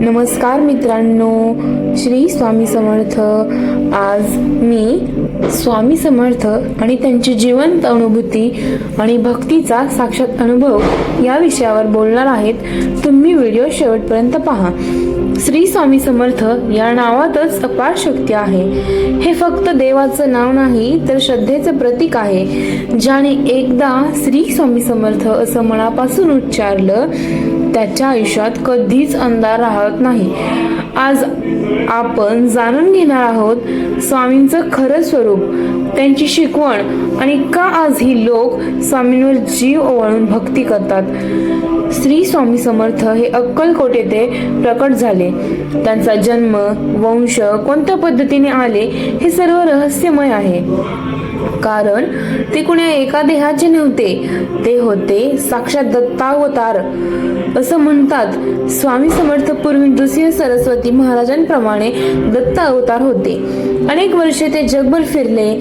नमस्कार मित्रांनो श्री स्वामी समर्थ. आज मी स्वामी समर्थ आणि त्यांची जिवंत अनुभूती आणि भक्तीचा साक्षात अनुभव या विषयावर बोलणार आहेत. तुम्ही व्हिडिओ शेवटपर्यंत पहा. श्री स्वामी समर्थ या नावातच अपार शक्ती आहे. हे फक्त देवाचं नाव नाही तर श्रद्धेचं प्रतीक आहे. ज्याने एकदा श्री स्वामी समर्थ असं मनापासून उच्चारलं त्याच्या आयुष्यात कधीच अंधार राहत नाही. आज आपण जाणून घेणार आहोत स्वामींचं खरं स्वरूप त्यांची शिकवण आणि का आज ही लोक स्वामींवर जीव ओवाळून भक्ती करतात. श्री स्वामी समर्थ हे अक्कलकोट येथे प्रकट झाले. त्यांचा जन्म वंश कोणत्या पद्धतीने आले हे सर्व रहस्यमय आहे. कारण ते कुण्या एका देहाचे नव्हते. ते होते साक्षात दत्तावतार. असं म्हणतात स्वामी समर्थ पूर्वी नृसिंह सरस्वती महाराजांप्रमाणे दत्त अवतार होते. अनेक वर्षे ते जगभर फिरले.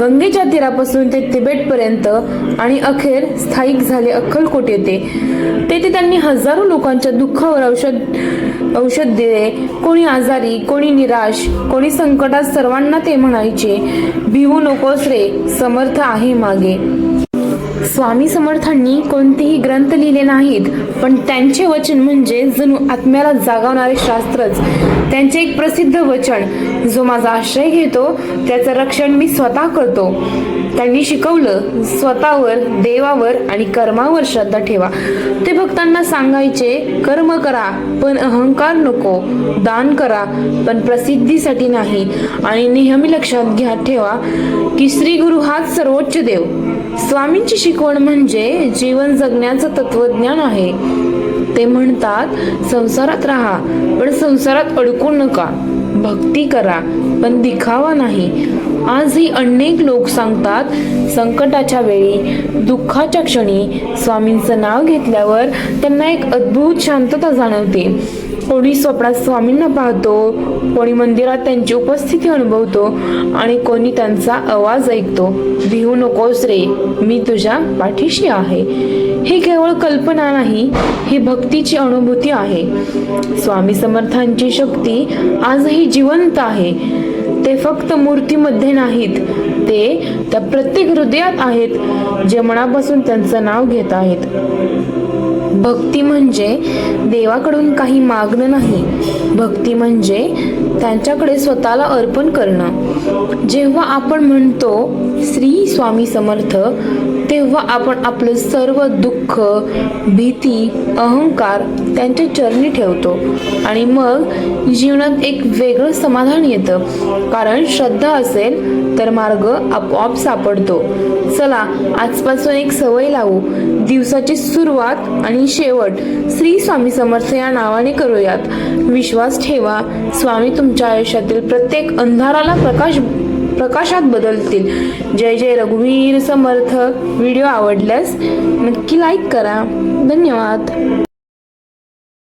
गंगेच्या तीरापासून ते तिबेटपर्यंत आणि अखेर स्थायिक झाले अक्कलकोट येथे. तेथे त्यांनी हजारो लोकांच्या दुःखावर औषध औषध दिले. कोणी आजारी कोणी निराश कोणी संकटात सर्वांना ते म्हणायचे भिवू नकोस रे समर्थ आहे मागे. स्वामी समर्थांनी कोणतेही ग्रंथ लिहिले नाहीत पण त्यांचे वचन म्हणजे जणू आत्म्याला जागवणारे शास्त्रच. त्यांचे एक प्रसिद्ध वचन जो माझा आश्रय घेतो त्याचं रक्षण मी स्वतः करतो. त्यांनी शिकवलं स्वतःवर देवावर आणि कर्मावर श्रद्धा ठेवा. ते भक्तांना सांगायचे कर्म करा पण अहंकार नको. दान करा पण प्रसिद्धीसाठी नाही. आणि नेहमी लक्षात घ्या ठेवा की श्री गुरु हाच सर्वोच्च देव. स्वामींची शिकवण म्हणजे जीवन जगण्याचं तत्वज्ञान आहे. ते म्हणतात संसारात राहा पण संसारात अडकू नका. भक्ती करा पण दिखावा नाही. आजही अनेक लोक सांगतात संकटाच्या वेळी दुःखाच्या क्षणी स्वामींचं नाव घेतल्यावर त्यांना एक अद्भुत शांतता जाणवते. कोणी स्वप्नात स्वामींना पाहतो कोणी मंदिरात त्यांची उपस्थिती अनुभवतो आणि कोणी त्यांचा आवाज ऐकतो. भिवू नकोस रे मी तुझ्या पाठीशी आहे. ही केवळ कल्पना नाही ही भक्तीची अनुभूती आहे. स्वामी समर्थांची शक्ती आजही जिवंत आहे. ते फक्त मूर्तीमध्ये नाहीत. ते त्या प्रत्येक हृदयात आहेत जे मनापासून त्यांचं नाव घेत आहेत. भक्ती म्हणजे देवाकडून काही मागणं नाही. भक्ती म्हणजे त्यांच्याकडे स्वतःला अर्पण करणं. जेव्हा आपण म्हणतो श्री स्वामी समर्थ तेव्हा आपण आपलं सर्व दुःख भीती अहंकार त्यांच्या चरणी ठेवतो. आणि मग जीवनात एक वेगळं समाधान येतं. कारण श्रद्धा असेल तर मार्ग आपोआप सापडतो. चला आजपासून एक सवय लावू. दिवसाची सुरुवात आणि शेवट श्री स्वामी समर्थ या नावाने करूयात. विश्वास ठेवा. स्वामी तुमच्या आयुष्यातील प्रत्येक अंधाराला प्रकाश प्रकाशात बदलतील. जय जय रघुवीर समर्थ. व्हिडिओ आवडल्यास नक्की लाईक करा. धन्यवाद.